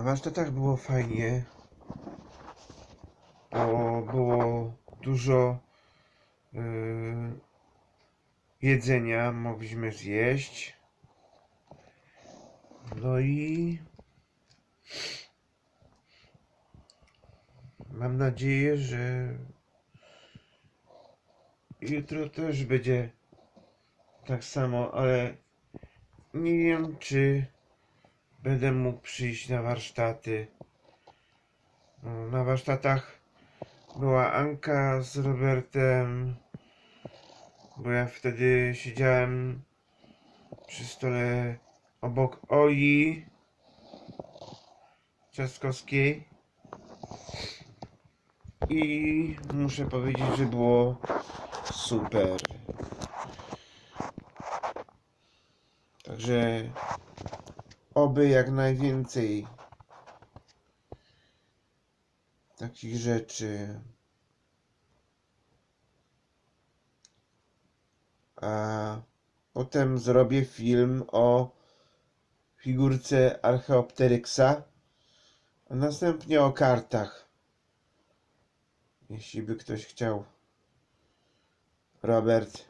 Na warsztatach było fajnie, bo było dużo yy, jedzenia, mogliśmy zjeść. No i mam nadzieję, że jutro też będzie tak samo, ale nie wiem, czy będę mógł przyjść na warsztaty. No, Na warsztatach była Anka z Robertem, bo ja wtedy siedziałem przy stole obok Oli Trzaskowskiej i muszę powiedzieć, że było super. Także oby jak najwięcej takich rzeczy. A potem zrobię film o figurce Archeopteryxa, a następnie o kartach. Jeśli by ktoś chciał. Robert,